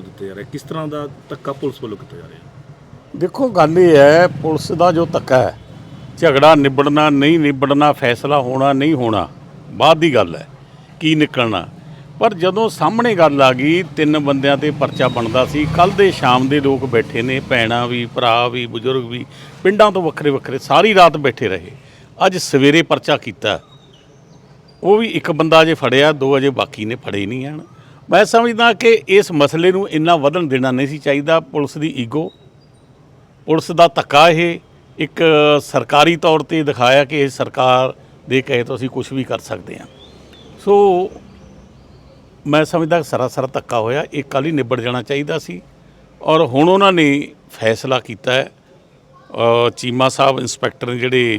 ਦਿੱਤੇ ਜਾ ਰਹੇ? ਕਿਸ ਤਰ੍ਹਾਂ ਦਾ ਧੱਕਾ ਪੁਲਿਸ ਵੱਲੋਂ ਕੀਤਾ ਜਾ ਰਿਹਾ? ਦੇਖੋ, ਗੱਲ ਇਹ ਹੈ, ਪੁਲਿਸ ਦਾ ਜੋ ਧੱਕਾ ਹੈ, ਝਗੜਾ ਨਿਬੜਨਾ, ਨਹੀਂ ਨਿਬੜਨਾ, ਫੈਸਲਾ ਹੋਣਾ, ਨਹੀਂ ਹੋਣਾ, ਬਾਅਦ ਦੀ ਗੱਲ ਹੈ, ਕੀ ਨਿਕਲਣਾ। ਪਰ ਜਦੋਂ ਸਾਹਮਣੇ ਗੱਲ ਆ ਗਈ, ਤਿੰਨ ਬੰਦਿਆਂ ਤੇ ਪਰਚਾ ਬਣਦਾ ਸੀ। ਕੱਲ ਦੇ ਸ਼ਾਮ ਦੇ ਲੋਕ ਬੈਠੇ ਨੇ, ਭੈਣਾਂ ਵੀ, ਭਰਾ ਵੀ, ਬਜ਼ੁਰਗ ਵੀ, ਪਿੰਡਾਂ ਤੋਂ ਵੱਖਰੇ ਵੱਖਰੇ, ਸਾਰੀ ਰਾਤ ਬੈਠੇ ਰਹੇ। ਅੱਜ ਸਵੇਰੇ ਪਰਚਾ ਕੀਤਾ। ਉਹ ਵੀ ਇੱਕ ਬੰਦਾ ਅਜੇ ਫੜਿਆ, ਦੋ ਅਜੇ ਬਾਕੀ ਨੇ ਫੜੇ ਨਹੀਂ ਹਨ ਮੈਂ ਸਮਝਦਾ ਕਿ ਇਸ ਮਸਲੇ ਨੂੰ ਇੰਨਾ ਵਧਣ ਦੇਣਾ ਨਹੀਂ ਸੀ ਚਾਹੀਦਾ। ਪੁਲਿਸ ਦੀ ਈਗੋ, ਪੁਲਿਸ ਦਾ ਧੱਕਾ ਇਹ ਇੱਕ ਸਰਕਾਰੀ ਤੌਰ ਤੇ ਦਿਖਾਇਆ ਕਿ ਇਹ ਸਰਕਾਰ ਦੇ ਕਹੇ ਤੋਂ ਅਸੀਂ ਕੁਝ ਵੀ ਕਰ ਸਕਦੇ ਹਾਂ। ਸੋ ਮੈਂ ਸਮਝਦਾ ਸਰਾਸਰ ਧੱਕਾ ਹੋਇਆ, ਇਹ ਕੱਲ੍ਹ ਹੀ ਨਿਬੜ ਜਾਣਾ ਚਾਹੀਦਾ ਸੀ ਔਰ ਹੁਣ ਉਹਨਾਂ ਨੇ ਫੈਸਲਾ ਕੀਤਾ ਹੈ। ਚੀਮਾ ਸਾਹਿਬ ਇੰਸਪੈਕਟਰ ਨੇ ਜਿਹੜੇ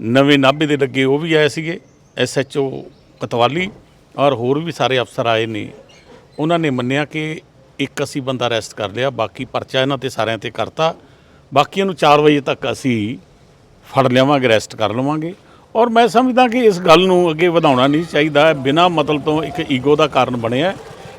ਨਵੇਂ ਨਾਭੇ ਦੇ ਲੱਗੇ ਉਹ ਵੀ ਆਏ ਸੀਗੇ ਐਸਐਚਓ ਕਤਵਾਲੀ ਔਰ ਹੋਰ ਵੀ ਸਾਰੇ ਅਫਸਰ ਆਏ ਨੇ ਉਹਨਾਂ ਨੇ ਮੰਨਿਆ ਕਿ ਇੱਕ ਅਸੀਂ ਬੰਦਾ ਅਰੈਸਟ ਕਰ ਲਿਆ ਬਾਕੀ ਪਰਚਾ ਇਹਨਾਂ ਤੇ ਸਾਰਿਆਂ ਤੇ ਕਰਤਾ। ਬਾਕੀਆਂ ਨੂੰ 4 ਵਜੇ ਤੱਕ ਅਸੀਂ ਫੜ ਲਿਆਵਾਂਗੇ ਅਰੈਸਟ ਕਰ ਲਵਾਂਗੇ। ਔਰ ਮੈਂ ਸਮਝਦਾ ਕਿ ਇਸ ਗੱਲ ਨੂੰ ਅੱਗੇ ਵਧਾਉਣਾ ਨਹੀਂ ਚਾਹੀਦਾ। ਬਿਨਾਂ ਮਤਲਬ ਤੋਂ ਇੱਕ ਈਗੋ ਦਾ ਕਾਰਨ ਬਣਿਆ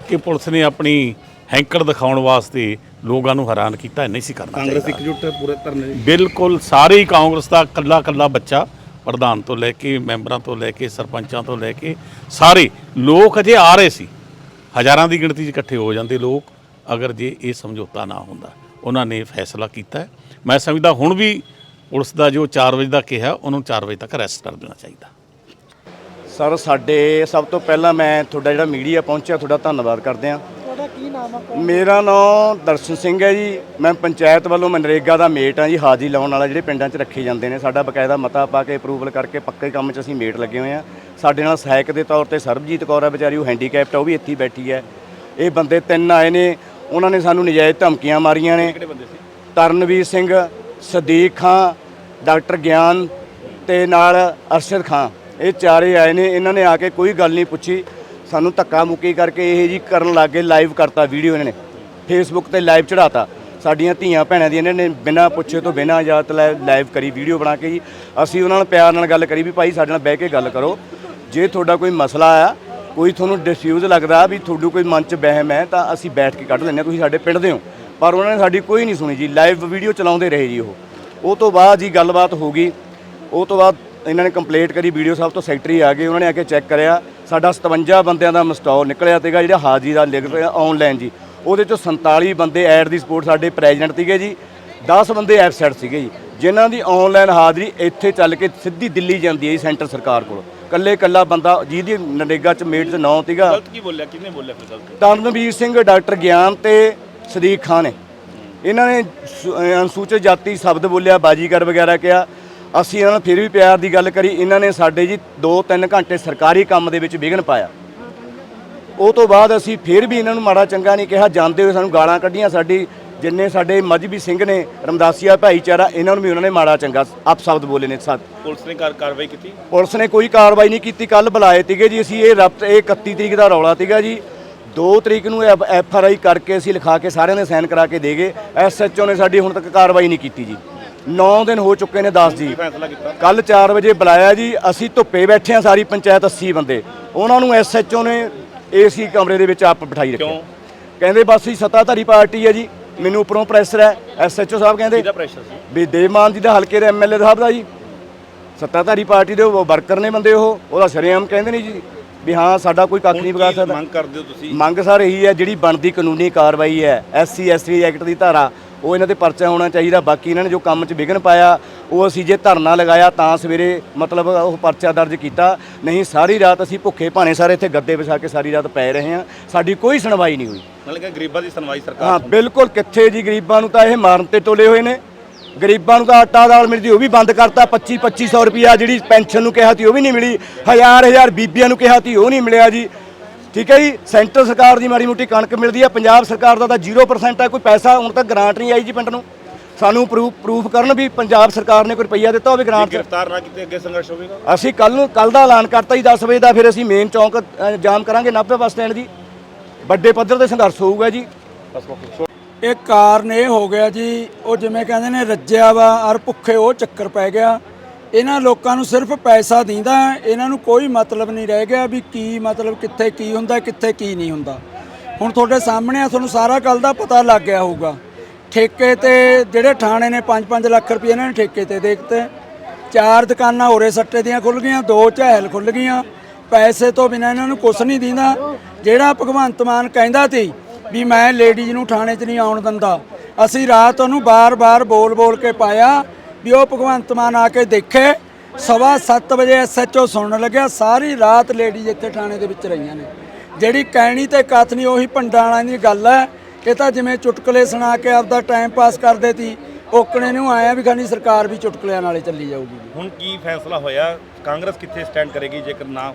ਕਿ ਪੁਲਿਸ ਨੇ ਆਪਣੀ ਹੈਂਕੜ ਦਿਖਾਉਣ ਵਾਸਤੇ ਲੋਕਾਂ ਨੂੰ ਹੈਰਾਨ ਕੀਤਾ ਨਹੀਂ ਸੀ ਕਰਨਾ ਕਾਂਗਰਸ ਇਕਜੁੱਟ ਪੂਰੇ ਧਰਨੇ ਬਿਲਕੁਲ ਸਾਰੇ ਹੀ ਕਾਂਗਰਸ ਦਾ ਕੱਲਾ ਕੱਲਾ ਬੱਚਾ ਪ੍ਰਧਾਨ ਤੋਂ ਲੈ ਕੇ ਮੈਂਬਰਾਂ ਤੋਂ ਲੈ ਕੇ ਸਰਪੰਚਾਂ ਤੋਂ ਲੈ ਕੇ ਸਾਰੇ ਲੋਕ ਅਜੇ ਆ ਰਹੇ ਸੀ। ਹਜ਼ਾਰਾਂ ਦੀ ਗਿਣਤੀ 'ਚ ਇਕੱਠੇ ਹੋ ਜਾਂਦੇ ਲੋਕ ਅਗਰ ਜੇ ਇਹ ਸਮਝੌਤਾ ਨਾ ਹੁੰਦਾ। ਉਹਨਾਂ ਨੇ ਫੈਸਲਾ ਕੀਤਾ ਹੈ। ਮੈਂ ਸਮਝਦਾ ਹੁਣ ਵੀ ਪੁਲਿਸ ਦਾ ਜੋ 4 ਵਜੇ ਦਾ ਕਿਹਾ ਉਹਨੂੰ 4 ਵਜੇ ਤੱਕ ਅਰੈਸਟ ਕਰ ਦੇਣਾ ਚਾਹੀਦਾ। ਸਰ ਸਾਡੇ ਸਭ ਤੋਂ ਪਹਿਲਾਂ ਮੈਂ ਤੁਹਾਡਾ ਜਿਹੜਾ ਮੀਡੀਆ ਪਹੁੰਚਿਆ ਤੁਹਾਡਾ ਧੰਨਵਾਦ ਕਰਦੇ ਹਾਂ। ਤੁਹਾਡਾ ਕੀ ਨਾਮ ਆ ਮੇਰਾ ਨਾਮ ਦਰਸ਼ਨ ਸਿੰਘ ਹੈ ਜੀ। ਮੈਂ ਪੰਚਾਇਤ ਵੱਲੋਂ ਮਨਰੇਗਾ ਦਾ ਮੇਟ ਹਾਂ ਜੀ ਹਾਜ਼ਰੀ ਲਾਉਣ ਵਾਲਾ ਜਿਹੜੇ ਪਿੰਡਾਂ 'ਚ ਰੱਖੇ ਜਾਂਦੇ ਨੇ। ਸਾਡਾ ਬਕਾਇਦਾ ਮਤਾ ਪਾ ਕੇ ਅਪਰੂਵਲ ਕਰਕੇ ਪੱਕੇ ਕੰਮ 'ਚ ਅਸੀਂ ਮੇਟ ਲੱਗੇ ਹੋਏ ਹਾਂ। ਸਾਡੇ ਨਾਲ ਸਹਾਇਕ ਦੇ ਤੌਰ ਤੇ ਸਰਬਜੀਤ ਕੌਰ ਹੈ ਵਿਚਾਰੀ ਉਹ ਹੈਂਡੀਕੈਪਟ ਆ ਉਹ ਵੀ ਇੱਥੇ ਹੀ ਬੈਠੀ ਹੈ। ਇਹ ਬੰਦੇ ਤਿੰਨ ਆਏ ਨੇ ਉਹਨਾਂ ਨੇ ਸਾਨੂੰ ਨਜਾਇਜ਼ ਧਮਕੀਆਂ ਮਾਰੀਆਂ ਨੇ। ਤਰਨਵੀਰ ਸਿੰਘ ਸਦੀਕ ਖਾਂ ਡਾਕਟਰ ਗਿਆਨ ਤੇ ਨਾਲ ਅਰਸ਼ਦ ਖਾਂ। ਇਹ ਚਾਰੇ ਆਏ ਨੇ ਇਹਨਾਂ ਨੇ ਆ ਕੇ ਕੋਈ ਗੱਲ ਨਹੀਂ ਪੁੱਛੀ। ਸਾਨੂੰ ਧੱਕਾ ਮੁੱਕੀ ਕਰਕੇ ਇਹ ਜੀ ਕਰਨ ਲੱਗੇ ਲਾਈਵ ਕਰਤਾ ਵੀਡੀਓ ਇਹਨਾਂ ਨੇ। ਫੇਸਬੁੱਕ ਤੇ ਲਾਈਵ ਚੜਾਤਾ ਸਾਡੀਆਂ ਧੀਆਂ ਭੈਣਾਂ ਦੀ ਇਹਨਾਂ ਨੇ ਬਿਨਾਂ ਪੁੱਛੇ ਤੋਂ ਬਿਨਾਂ ਇਜਾਜ਼ਤ ਲਾਈਵ ਕਰੀ ਵੀਡੀਓ ਬਣਾ ਕੇ ਜੀ। ਅਸੀਂ ਉਹਨਾਂ ਨਾਲ ਪਿਆਰ ਨਾਲ ਗੱਲ ਕਰੀ ਵੀ ਭਾਈ ਸਾਡੇ ਨਾਲ ਬਹਿ ਕੇ ਗੱਲ ਕਰੋ। ਜੇ ਤੁਹਾਡਾ ਕੋਈ ਮਸਲਾ ਆ, ਕੋਈ ਤੁਹਾਨੂੰ ਡਿਸਫਿਊਜ਼ ਲੱਗਦਾ ਵੀ ਤੁਹਾਨੂੰ ਕੋਈ ਮਨ 'ਚ ਵਹਿਮ ਹੈ, ਤਾਂ ਅਸੀਂ ਬੈਠ ਕੇ ਕੱਢ ਲੈਂਦੇ ਹਾਂ, ਤੁਸੀਂ ਸਾਡੇ ਪਿੰਡ ਦੇ ਹੋ। ਪਰ ਉਹਨਾਂ ਨੇ ਸਾਡੀ ਕੋਈ ਨਹੀਂ ਸੁਣੀ ਜੀ ਲਾਈਵ ਵੀਡੀਓ ਚਲਾਉਂਦੇ ਰਹੇ ਜੀ ਉਹ। ਉਹ ਤੋਂ ਬਾਅਦ ਜੀ ਗੱਲਬਾਤ ਹੋ ਗਈ। ਉਹ ਤੋਂ ਬਾਅਦ ਇਹਨਾਂ ਨੇ ਕੰਪਲੀਟ ਕਰੀ, ਵੀਡੀਓ ਸਾਹਿਬ ਤੋਂ ਸੈਕਟਰੀ ਆ ਗਏ, ਉਹਨਾਂ ਨੇ ਆ ਕੇ ਚੈੱਕ ਕਰਿਆ। ਸਾਡਾ 57 ਬੰਦਿਆਂ ਦਾ ਮਸਟਾਲ ਨਿਕਲਿਆ ਸੀਗਾ, ਜਿਹੜਾ ਹਾਜ਼ਰੀ ਦਾ ਲਿਖ ਰਿਹਾ ਆਨਲਾਈਨ ਜੀ। ਉਹਦੇ ਚੋਂ 47 ਬੰਦੇ ਐਡ ਦੀ ਸਪੋਰਟ ਸਾਡੇ ਪ੍ਰੈਜ਼ੀਡੈਂਟ ਸੀਗੇ ਜੀ 10 ਬੰਦੇ ਐਬਸੈਂਟ ਸੀਗੇ ਜੀ। ਜਿਨ੍ਹਾਂ ਦੀ ਆਨਲਾਈਨ ਹਾਜ਼ਰੀ ਇੱਥੇ ਚੱਲ ਕੇ ਸਿੱਧੀ ਦਿੱਲੀ ਜਾਂਦੀ ਹੈ ਜੀ ਸੈਂਟਰ ਸਰਕਾਰ ਕੋਲ। ਕੱਲੇ ਕੱਲਾ ਬੰਦਾ ਜਿਹਦੀ ਨਰੇਗਾ ਚ ਮੇਟ ਚ ਨਾਂ ਸੀਗਾ। ਗਲਤ ਕੀ ਬੋਲਿਆ ਕਿਹਨੇ ਬੋਲਿਆ ਫਿਰ ਗਲਤ? ਤਰਨਵੀਰ ਸਿੰਘ ਡਾਕਟਰ ਗਿਆਨ ਤੇ ਸਦੀਕ ਖਾਨ ਨੇ। ਇਹਨਾਂ ਨੇ ਅਨੁਸੂਚਿਤ ਜਾਤੀ ਸ਼ਬਦ ਬੋਲਿਆ ਬਾਜੀਗਰ ਵਗੈਰਾ ਕਿਹਾ। ਅਸੀਂ ਇਹਨਾਂ ਨਾਲ ਫਿਰ ਵੀ ਪਿਆਰ ਦੀ ਗੱਲ ਕਰੀ। ਇਹਨਾਂ ਨੇ ਸਾਡੇ ਜੀ 2-3 ਘੰਟੇ ਸਰਕਾਰੀ ਕੰਮ ਦੇ ਵਿੱਚ ਵਿਘਨ ਪਾਇਆ। ਉਹ ਤੋਂ ਬਾਅਦ ਅਸੀਂ ਫਿਰ ਵੀ ਇਹਨਾਂ ਨੂੰ ਮਾੜਾ ਚੰਗਾ ਨਹੀਂ ਕਿਹਾ। ਜਾਂਦੇ ਹੋਏ ਸਾਨੂੰ ਗਾਲਾਂ ਕੱਢੀਆਂ ਸਾਡੀ। ਜਿੰਨੇ ਸਾਡੇ ਮਜਬੀ ਸਿੰਘ ਨੇ ਰਮਦਾਸੀਆ ਭਾਈਚਾਰਾ ਇਹਨਾਂ ਨੂੰ ਵੀ ਉਹਨਾਂ ਨੇ ਮਾੜਾ ਚੰਗਾ ਅਪਸ਼ਬਦ ਬੋਲੇ ਨੇ ਸਾ ਪੁਲਿਸ ਨੇ ਕਾਰ ਕਾਰਵਾਈ ਕੀਤੀ? ਪੁਲਿਸ ਨੇ ਕੋਈ ਕਾਰਵਾਈ ਨਹੀਂ ਕੀਤੀ ਕੱਲ ਬੁਲਾਏ ਸੀਗੇ ਜੀ ਅਸੀਂ ਇਹ ਰਬਤ ਇਹ 31 ਤਰੀਕ ਦਾ ਰੌਲਾ ਸੀਗਾ ਜੀ। 2 ਤਰੀਕ ਨੂੰ ਐਫ ਆਰ ਆਈ ਕਰਕੇ ਅਸੀਂ ਲਿਖਾ ਕੇ ਸਾਰਿਆਂ ਦੇ ਸਾਈਨ ਕਰਾ ਕੇ ਦੇ ਗਏ। ਐਸ ਐਚ ਓ ਨੇ ਸਾਡੀ ਹੁਣ ਤੱਕ ਕਾਰਵਾਈ ਨਹੀਂ ਕੀਤੀ ਜੀ। 9 ਦਿਨ ਹੋ ਚੁੱਕੇ ਨੇ 10 ਜੀ। ਫੈਸਲਾ ਕੀਤਾ? ਕੱਲ 4 ਵਜੇ ਬੁਲਾਇਆ ਜੀ ਅਸੀਂ ਧੁੱਪੇ ਬੈਠੇ ਆ ਸਾਰੀ ਪੰਚਾਇਤ 80 ਬੰਦੇ। ਉਹਨਾਂ ਨੂੰ ਐਸ ਐਚ ਓ ਨੇ ਏਸੀ ਕਮਰੇ ਦੇ ਵਿੱਚ ਆਪ ਬਿਠਾਈ ਰੱਖਿਆ। ਕਿਉਂ? ਕਹਿੰਦੇ ਬਸ ਹੀ ਸੱਤਾਧਾਰੀ ਪਾਰਟੀ ਹੈ ਜੀ। ਮੈਨੂੰ ਉੱਪਰੋਂ ਪ੍ਰੈਸ਼ਰ ਹੈ ਐਸ ਐਚ ਓ ਸਾਹਿਬ ਕਹਿੰਦੇ ਕਿਹਦਾ ਪ੍ਰੈਸ਼ਰ ਸੀ? ਵੀ ਦੇਵਮਾਨ ਜੀ ਦਾ ਹਲਕੇ ਦੇ ਐਮਐਲਏ ਸਾਹਿਬ ਦਾ ਜੀ। ਸੱਤਾਧਾਰੀ ਪਾਰਟੀ ਦੇ ਉਹ ਵਰਕਰ ਨੇ ਬੰਦੇ ਉਹ ਉਹਦਾ ਸ਼ਰੇਆਮ ਕਹਿੰਦੇ ਨੇ ਜੀ ਵੀ ਹਾਂ ਸਾਡਾ ਕੋਈ ਕੱਖ ਨਹੀਂ ਵਿਗਾੜ ਕੀ ਸਕਦਾ। ਮੰਗ ਕਰਦੇ ਹੋ ਤੁਸੀਂ? ਮੰਗ ਸਰ ਇਹੀ ਹੈ ਜਿਹੜੀ ਬਣਦੀ ਕਾਨੂੰਨੀ ਕਾਰਵਾਈ ਹੈ ਐਸਸੀ ਐਸਟੀ ਐਕਟ ਦੀ ਧਾਰਾ ਉਹ ਇਹਨਾਂ ਤੇ ਪਰਚਾ ਹੋਣਾ ਚਾਹੀਦਾ ਬਾਕੀ ਇਹਨਾਂ ਨੇ ਜੋ ਕੰਮ 'ਚ ਵਿਘਨ ਪਾਇਆ ਉਹ ਅਸੀਂ ਜੇ ਧਰਨਾ ਲਗਾਇਆ ਤਾਂ ਸਵੇਰੇ ਮਤਲਬ ਉਹ ਪਰਚਾ ਦਰਜ ਕੀਤਾ। ਨਹੀਂ ਸਾਰੀ ਰਾਤ ਅਸੀਂ ਭੁੱਖੇ ਭਾਣੇ ਸਾਰੇ ਇੱਥੇ ਗੱਦੇ ਵਿਛਾ ਕੇ ਸਾਰੀ ਰਾਤ ਪਏ ਰਹੇ ਹਾਂ। ਸਾਡੀ ਕੋਈ ਸੁਣਵਾਈ ਨਹੀਂ ਹੋਈ। ਨਾਲੇ ਕਿ ਗਰੀਬਾਂ ਦੀ ਸੁਣਵਾਈ ਸਰਕਾਰ ਹਾਂ ਬਿਲਕੁਲ ਕਿੱਥੇ ਜੀ ਗਰੀਬਾਂ ਨੂੰ ਤਾਂ ਇਹ ਮਾਰਨ ਤੇ ਟੋਲੇ ਹੋਏ ਨੇ। ਗਰੀਬਾਂ ਨੂੰ ਤਾਂ ਆਟਾ ਦਾਲ ਮਿਲਦੀ ਉਹ ਵੀ ਬੰਦ ਕਰਤਾ 25 2500 ਰੁਪਿਆ ਜਿਹੜੀ ਪੈਨਸ਼ਨ ਨੂੰ ਕਿਹਾ ਸੀ ਉਹ ਵੀ ਨਹੀਂ ਮਿਲੀ। ਹਜ਼ਾਰ ਹਜ਼ਾਰ ਬੀਬੀਆਂ ਨੂੰ ਕਿਹਾ ਸੀ ਉਹ ਨਹੀਂ ਮਿਲਿਆ ਜੀ। ਠੀਕ ਹੈ ਜੀ ਸੈਂਟਰ ਸਰਕਾਰ ਦੀ ਮਾੜੀ ਮੋਟੀ ਕਣਕ ਮਿਲਦੀ ਹੈ ਪੰਜਾਬ ਸਰਕਾਰ ਦਾ ਤਾਂ 0% ਹੈ ਕੋਈ ਪੈਸਾ ਹੁਣ ਤੱਕ ਗ੍ਰਾਂਟ ਨਹੀਂ ਆਈ ਜੀ ਪਿੰਡ ਨੂੰ। ਸਾਨੂੰ ਪ੍ਰੂਫ ਪ੍ਰੂਫ ਕਰਨ ਵੀ ਪੰਜਾਬ ਸਰਕਾਰ ਨੇ ਕੋਈ ਰੁਪਈਆ ਦਿੱਤਾ ਹੋਵੇ ਗ੍ਰਾਂਟ ਗ੍ਰਿਫਤਾਰ ਨਾ ਕੀਤੇ ਅੱਗੇ ਸੰਘਰਸ਼ ਹੋਵੇਗਾ? ਅਸੀਂ ਕੱਲ ਨੂੰ ਕੱਲ ਦਾ ਐਲਾਨ ਕਰਤਾ ਜੀ 10 ਵਜੇ ਦਾ ਫਿਰ ਅਸੀਂ ਮੇਨ ਚੌਂਕ ਜਾਮ ਕਰਾਂਗੇ ਨਾਭੇ ਬੱਸ ਸਟੈਂਡ ਦੀ। ਵੱਡੇ ਪੱਧਰ ਤੇ ਸੰਘਰਸ਼ ਹੋਊਗਾ ਜੀ। ਇਹ ਕਾਰਨ ਇਹ ਹੋ ਗਿਆ ਜੀ ਉਹ ਜਿਵੇਂ ਕਹਿੰਦੇ ਨੇ ਰੱਜਿਆ ਵਾ ਔਰ ਭੁੱਖੇ ਉਹ ਚੱਕਰ ਪੈ ਗਿਆ। ਇਹਨਾਂ ਲੋਕਾਂ ਨੂੰ ਸਿਰਫ ਪੈਸਾ ਦਿੰਦਾ ਇਹਨਾਂ ਨੂੰ ਕੋਈ ਮਤਲਬ ਨਹੀਂ ਰਹਿ ਗਿਆ ਵੀ ਕੀ ਮਤਲਬ ਕਿੱਥੇ ਕੀ ਹੁੰਦਾ, ਕਿੱਥੇ ਕੀ ਨਹੀਂ ਹੁੰਦਾ। ਹੁਣ ਤੁਹਾਡੇ ਸਾਹਮਣੇ ਆ, ਤੁਹਾਨੂੰ ਸਾਰਾ ਗੱਲ ਦਾ ਪਤਾ ਲੱਗ ਗਿਆ ਹੋਊਗਾ। ਠੇਕੇ ਤੇ ਜਿਹੜੇ ਥਾਣੇ ਨੇ 5-5 ਲੱਖ ਰੁਪਏ ਇਹਨਾਂ ਨੇ ਠੇਕੇ ਤੇ ਦੇ ਦਿੱਤੇ। ਚਾਰ ਦੁਕਾਨਾਂ ਹੋਰੇ ਸੱਟੇ ਦੀਆਂ ਖੁੱਲ ਗਈਆਂ, ਦੋ ਚਹਿਲ ਖੁੱਲ ਗਈਆਂ। ਪੈਸੇ ਤੋਂ ਬਿਨਾਂ ਇਹਨਾਂ ਨੂੰ ਕੁਛ ਨਹੀਂ ਦਿੰਦਾ। ਜਿਹੜਾ ਭਗਵੰਤ ਮਾਨ ਕਹਿੰਦਾ ਸੀ ਵੀ ਮੈਂ ਲੇਡੀਜ਼ ਨੂੰ ਥਾਣੇ 'ਚ ਨਹੀਂ ਆਉਣ ਦਿੰਦਾ, ਅਸੀਂ ਰਾਤ ਉਹਨੂੰ ਬਾਰ-ਬਾਰ ਬੋਲ-ਬੋਲ ਕੇ ਪਾਇਆ। ਵੀ ਉਹ ਭਗਵੰਤ ਮਾਨ ਆ ਕੇ ਦੇਖੇ। ਸਵਾ 7 ਵਜੇ ਐਸਐਚਓ ਸੁਣਨ ਲੱਗਿਆ। ਸਾਰੀ ਰਾਤ ਲੇਡੀਜ਼ ਇੱਥੇ ਥਾਣੇ ਦੇ ਵਿੱਚ ਰਹੀਆਂ ਨੇ। ਜਿਹੜੀ ਕਹਿਣੀ ਤੇ ਕਥਨੀ ਉਹੀ ਵਾਲਿਆਂ ਦੀ ਗੱਲ ਹੈ। ਇਹ ਤਾਂ ਜਿਵੇਂ ਚੁਟਕਲੇ ਸੁਣਾ ਕੇ ਆਪਦਾ ਟਾਈਮ ਪਾਸ ਕਰਦੇ ਸੀ ਓਕਣੇ ਨੂੰ ਆਇਆ ਵੀ ਖਾਨੀ ਸਰਕਾਰ ਵੀ ਚੁਟਕਲਿਆਂ ਨਾਲੇ ਚੱਲੀ ਜਾਊਗੀ। ਹੁਣ ਕੀ ਫੈਸਲਾ ਹੋਇਆ? ਕਾਂਗਰਸ ਕਿੱਥੇ ਸਟੈਂਡ ਕਰੇਗੀ ਜੇਕਰ ਨਾ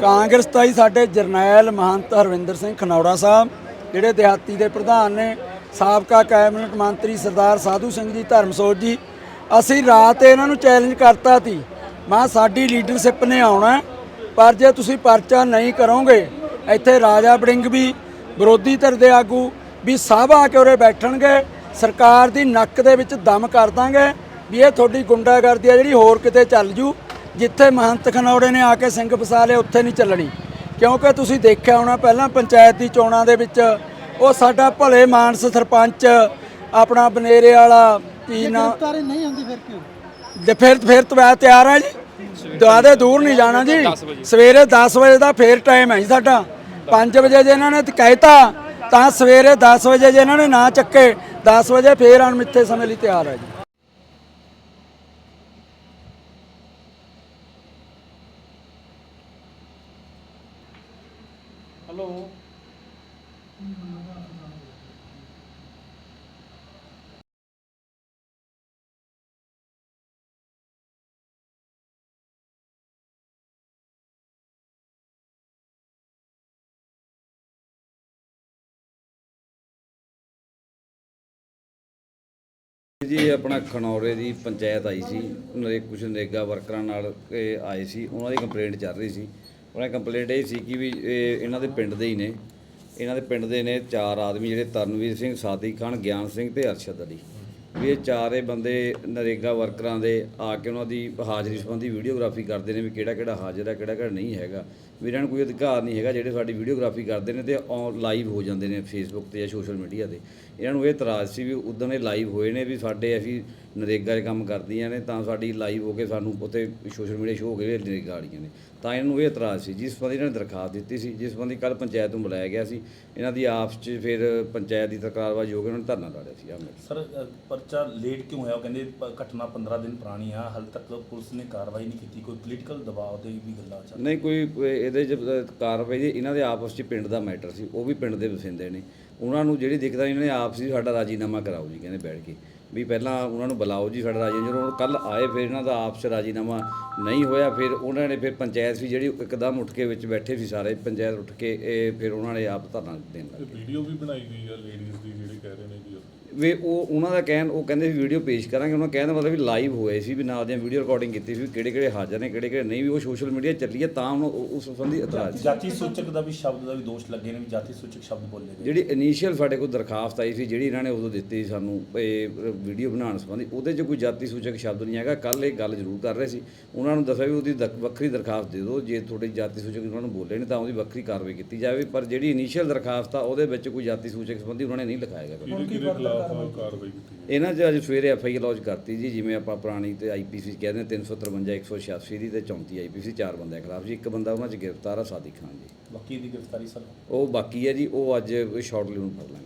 ਕਾਂਗਰਸ ਤਾਂ ਹੀ ਸਾਡੇ ਜਰਨੈਲ ਮਹੰਤ ਹਰਵਿੰਦਰ ਸਿੰਘ ਖਨੌੜਾ ਸਾਹਿਬ ਜਿਹੜੇ ਦਿਹਾਤੀ ਦੇ ਪ੍ਰਧਾਨ ਨੇ ਸਾਬਕਾ ਕੈਬਨਿਟ ਮੰਤਰੀ ਸਰਦਾਰ ਸਾਧੂ ਸਿੰਘ ਜੀ ਧਰਮਸੋਤ ਜੀ ਅਸੀਂ ਰਾਤ ਇਹਨਾਂ ਨੂੰ ਚੈਲੰਜ ਕਰਤਾ ਸੀ। ਮਾਂ, ਸਾਡੀ ਲੀਡਰਸ਼ਿਪ ਨੇ ਆਉਣਾ ਪਰ ਜੇ ਤੁਸੀਂ ਪਰਚਾ ਨਹੀਂ ਕਰੋਗੇ, ਇੱਥੇ ਰਾਜਾ ਬੜਿੰਗ ਵੀ ਵਿਰੋਧੀ ਧਿਰ ਦੇ ਆਗੂ ਵੀ ਸਭ ਆ ਕੇ ਉਰੇ ਬੈਠਣਗੇ, ਸਰਕਾਰ ਦੀ ਨੱਕ ਦੇ ਵਿੱਚ ਦਮ ਕਰ ਦਾਂਗੇ ਵੀ ਇਹ ਤੁਹਾਡੀ ਗੁੰਡਾਗਰਦੀ ਆ ਜਿਹੜੀ ਹੋਰ ਕਿਤੇ ਚੱਲ ਜੂ, ਜਿੱਥੇ ਮਹੰਤ ਖਨੌੜੇ ਨੇ ਆ ਕੇ ਸਿੰਘ ਫਸਾ ਲਏ, ਉੱਥੇ ਨਹੀਂ ਚੱਲਣੀ। ਕਿਉਂਕਿ ਤੁਸੀਂ ਦੇਖਿਆ ਹੋਣਾ, ਪਹਿਲਾਂ ਪੰਚਾਇਤ ਦੀ ਚੋਣਾਂ ਦੇ ਵਿੱਚ ਉਹ ਸਾਡਾ ਭਲੇ ਮਾਨਸ ਸਰਪੰਚ, ਆਪਣਾ ਬਨੇਰੇ ਵਾਲਾ ਕੀ ਨਾ ਗ੍ਰਿਫਤਾਰੀ ਨਹੀਂ ਹੁੰਦੀ ਫਿਰ ਕਿਉਂ? ਤੇ ਫਿਰ ਫਿਰ ਤਵਾ ਤਿਆਰ ਹੈ ਜੀ। ਦੁਆਦੇ ਦੂਰ ਨਹੀਂ ਜਾਣਾ ਜੀ। ਸਵੇਰੇ 10 ਵਜੇ ਦਾ ਫੇਰ ਟਾਈਮ ਹੈ ਜੀ ਸਾਡਾ। 5 ਵਜੇ ਜੇ ਇਹਨਾਂ ਨੇ ਕਹਿਤਾ ਤਾਂ ਸਵੇਰੇ 10 ਵਜੇ ਜੇ ਇਹਨਾਂ ਨੇ ਨਾ ਚੱਕੇ 10 ਵਜੇ ਫੇਰ ਅਣਮਿੱਥੇ ਸਮੇਂ ਲਈ ਤਿਆਰ ਹੈ ਜੀ। ਜੀ ਆਪਣਾ ਖਨੌਰੇ ਦੀ ਪੰਚਾਇਤ ਆਈ ਸੀ। ਨਰੇ ਕੁਝ ਨਰੇਗਾ ਵਰਕਰਾਂ ਨਾਲ ਇਹ ਆਏ ਸੀ। ਉਹਨਾਂ ਦੀ ਕੰਪਲੇਂਟ ਚੱਲ ਰਹੀ ਸੀ। ਉਹਨਾਂ ਦੀ ਕੰਪਲੇਂਟ ਇਹ ਸੀ ਕਿ ਵੀ ਇਹ ਇਹਨਾਂ ਦੇ ਪਿੰਡ ਦੇ ਹੀ ਨੇ। ਇਹਨਾਂ ਦੇ ਪਿੰਡ ਦੇ ਨੇ ਚਾਰ ਆਦਮੀ ਜਿਹੜੇ ਤਰਨਵੀਰ ਸਿੰਘ ਸਾਦਿਕ ਖਾਨ ਗਿਆਨ ਸਿੰਘ ਤੇ ਅਰਸ਼ਦ ਅਲੀ। ਵੀ ਇਹ ਚਾਰੇ ਬੰਦੇ ਨਰੇਗਾ ਵਰਕਰਾਂ ਦੇ ਆ ਕੇ ਉਹਨਾਂ ਦੀ ਹਾਜ਼ਰੀ ਸੰਬੰਧੀ ਵੀਡੀਓਗ੍ਰਾਫੀ ਕਰਦੇ ਨੇ ਵੀ ਕਿਹੜਾ ਕਿਹੜਾ ਹਾਜ਼ਰ ਹੈ, ਕਿਹੜਾ ਕਿਹੜਾ ਨਹੀਂ ਹੈਗਾ। ਵੀ ਇਹਨਾਂ ਨੂੰ ਕੋਈ ਅਧਿਕਾਰ ਨਹੀਂ ਹੈਗਾ ਜਿਹੜੇ ਸਾਡੀ ਵੀਡੀਓਗ੍ਰਾਫੀ ਕਰਦੇ ਨੇ ਤੇ ਲਾਈਵ ਹੋ ਜਾਂਦੇ ਨੇ ਫੇਸਬੁੱਕ ਤੇ ਜਾਂ ਸੋਸ਼ਲ ਮੀਡੀਆ ਤੇ। ਇਹਨਾਂ ਨੂੰ ਇਹ ਇਤਰਾਜ਼ ਸੀ ਵੀ ਉਦੋਂ ਇਹ ਲਾਈਵ ਹੋਏ ਨੇ ਵੀ ਸਾਡੇ ਅਸੀਂ ਨਰੇਗਾ 'ਚ ਕੰਮ ਕਰਦੀਆਂ ਨੇ ਤਾਂ ਸਾਡੀ ਲਾਈਵ ਹੋ ਕੇ ਸਾਨੂੰ ਉੱਥੇ ਸੋਸ਼ਲ ਮੀਡੀਆ ਸ਼ੋ ਹੋ ਗਏ ਨਰੇਗਾ ਵਾਲੀਆਂ ਨੇ। ਤਾਂ ਇਹਨਾਂ ਨੂੰ ਇਹ ਇਤਰਾਜ਼ ਸੀ ਜਿਸ ਸੰਬੰਧੀ ਇਹਨਾਂ ਨੇ ਦਰਖਾਸਤ ਦਿੱਤੀ ਸੀ ਜਿਸ ਸੰਬੰਧੀ ਕੱਲ ਪੰਚਾਇਤ ਨੂੰ ਬੁਲਾਇਆ ਗਿਆ ਸੀ। ਇਹਨਾਂ ਦੀ ਆਪਸ 'ਚ ਫਿਰ ਪੰਚਾਇਤ ਦੀ ਤਕਰਾਰਬਾਜ਼ੀ ਹੋ ਗਈ ਉਹਨਾਂ ਨੇ ਧਰਨਾ ਲਾ ਲਿਆ ਸੀ ਆਹ ਸਰ ਅ, ਪਰਚਾ ਲੇਟ ਕਿਉਂ ਹੋਇਆ? ਉਹ ਕਹਿੰਦੇ ਪ- ਘਟਨਾ 15 ਦਿਨ ਪੁਰਾਣੀ ਆ ਹਾਲ ਤੱਕ ਪੁਲਿਸ ਨੇ ਕਾਰਵਾਈ ਨਹੀਂ ਕੀਤੀ। ਕੋਈ ਪੋਲੀਟੀਕਲ ਦਬਾਅ ਦੇ ਵੀ ਗੱਲਾਂ ਚੱਲ ਨਹੀਂ ਕੋਈ ਇਹਦੇ ਚ ਕਾਰਵਾਈ ਦੀ ਇਹਨਾਂ ਦੇ ਆਪਸ ਚ ਪਿੰਡ ਦਾ ਮੈਟਰ ਸੀ ਉਹ ਵੀ ਪਿੰਡ ਦੇ ਵਸਿੰਦੇ ਨੇ। ਉਹਨਾਂ ਨੂੰ ਜਿਹੜੀ ਦਿੱਕਤ ਇਹਨਾਂ ਨੇ ਆਪਸੀ ਸਾਡਾ ਰਾਜੀਨਾਮਾ ਕਰਾਓ ਜੀ ਕਹਿੰਦੇ ਬੈਠ ਕੇ। ਵੀ ਪਹਿਲਾਂ ਉਹਨਾਂ ਨੂੰ ਬੁਲਾਓ ਜੀ ਸਾਡਾ ਰਾਜੀ ਜਦੋਂ ਕੱਲ ਆਏ ਫਿਰ ਇਹਨਾਂ ਦਾ ਆਪਸ ਰਾਜੀਨਾਮਾ ਨਹੀਂ ਹੋਇਆ ਫਿਰ ਉਹਨਾਂ ਨੇ ਫਿਰ ਪੰਚਾਇਤ ਸੀ ਜਿਹੜੀ ਇੱਕਦਮ ਉੱਠ ਕੇ ਵਿੱਚ ਬੈਠੇ ਸੀ ਸਾਰੇ। ਪੰਚਾਇਤ ਉੱਠ ਕੇ ਇਹ ਫਿਰ ਉਹਨਾਂ ਨੇ ਆਪ ਧਰਨਾ ਦੇਣ ਲੱਗੇ ਵੀਡੀਓ ਵੀ ਬਣਾਈ ਗਈ ਆ ਲੇਡੀਜ਼ ਦੀ ਜਿਹੜੇ ਕਹਿ ਰਹੇ ਨੇ ਜੀ ਵੇ ਉਹ ਉਹਨਾਂ ਦਾ ਕਹਿਣ ਉਹ ਕਹਿੰਦੇ ਵੀ ਵੀਡੀਓ ਪੇਸ਼ ਕਰਾਂਗੇ। ਉਹਨਾਂ ਕਹਿਣ ਦਾ ਮਤਲਬ ਵੀ ਲਾਈਵ ਹੋਏ ਸੀ ਵੀ ਨਾਲ ਦੀਆਂ ਵੀਡੀਓ ਰਿਕਾਰਡਿੰਗ ਕੀਤੀ ਸੀ ਵੀ ਕਿਹੜੇ ਕਿਹੜੇ ਹਾਜ਼ਰ ਨੇ ਕਿਹੜੇ ਕਿਹੜੇ ਨਹੀਂ ਵੀ ਉਹ ਸੋਸ਼ਲ ਮੀਡੀਆ ਚੱਲੀ ਹੈ ਤਾਂ ਉਹਨੂੰ ਉਹ- ਉਸ ਸੰਬੰਧੀ ਇਤਰਾਜ਼ ਸੀ। ਜਾਤੀ ਸੂਚਕ ਦਾ ਵੀ ਸ਼ਬਦ ਦਾ ਵੀ ਦੋਸ਼ ਲੱਗੇ ਨੇ ਵੀ ਜਾਤੀ ਸੂਚਕ ਸ਼ਬਦ ਬੋਲੇ ਗਏ ਜਿਹੜੀ ਇਨੀਸ਼ੀਅਲ ਸਾਡੇ ਕੋਲ ਦਰਖਾਸਤ ਆਈ ਸੀ ਜਿਹੜੀ ਇਹਨਾਂ ਨੇ ਉਦੋਂ ਦਿੱਤੀ ਸੀ ਸਾਨੂੰ ਇਹ ਵੀਡੀਓ ਬਣਾਉਣ ਸੰਬੰਧੀ ਉਹਦੇ 'ਚ ਕੋਈ ਜਾਤੀ ਸੂਚਕ ਸ਼ਬਦ ਨਹੀਂ ਹੈਗਾ। ਕੱਲ ਇਹ ਗੱਲ ਜ਼ਰੂਰ ਕਰ ਰਹੇ ਸੀ। ਉਹਨਾਂ ਨੂੰ ਦੱਸਿਆ ਵੀ ਉਹਦੀ ਵੱਖਰੀ ਦਰਖਾਸਤ ਦੇ ਦਿਓ। ਜੇ ਤੁਹਾਡੇ ਜਾਤੀ ਸੂਚਕ ਉਹਨਾਂ ਨੂੰ ਬੋਲੇ ਨੇ ਤਾਂ ਉਹਦੀ ਵੱਖਰੀ ਕਾਰਵਾਈ ਕੀਤੀ ਜਾਵੇ। ਪਰ ਜਿਹੜੀ ਇਨੀਸ਼ੀਅਲ ਦਰਖਾਸਤ ਆ ਉਹਦੇ ਵਿੱਚ ਕੋਈ ਜਾਤੀ ਸੂਚਕ ਸੰਬੰਧੀ ਉਹਨਾਂ ਨੇ ਨਹੀਂ ਲਿਖਾਇਆ ਕੀਤੀ ਇਹਨਾਂ 'ਚ ਅੱਜ ਸਵੇਰੇ ਐਫ ਆਈ ਲੌਜ ਕਰਤੀ ਜੀ ਜਿਵੇਂ ਆਪਾਂ ਪੁਰਾਣੀ ਤੇ ਆਈਪੀਸੀ ਕਹਿੰਦੇ ਨੇ 353 186 ਦੀ ਤੇ 34 ਆਈਪੀਸੀ ਚਾਰ ਬੰਦਿਆਂ ਖਿਲਾਫ ਜੀ। ਇੱਕ ਬੰਦਾ ਉਹਨਾਂ 'ਚ ਗ੍ਰਿਫਤਾਰ ਆ ਸਾਦਿਕ ਖਾਨ ਜੀ। ਬਾਕੀ ਦੀ ਗ੍ਰਿਫਤਾਰੀ ਸਰ? ਉਹ ਬਾਕੀ ਹੈ ਜੀ ਉਹ ਅੱਜ ਸ਼ਾਰਟਲੀ ਨੂੰ ਫੜ ਲਾਂਗੇ।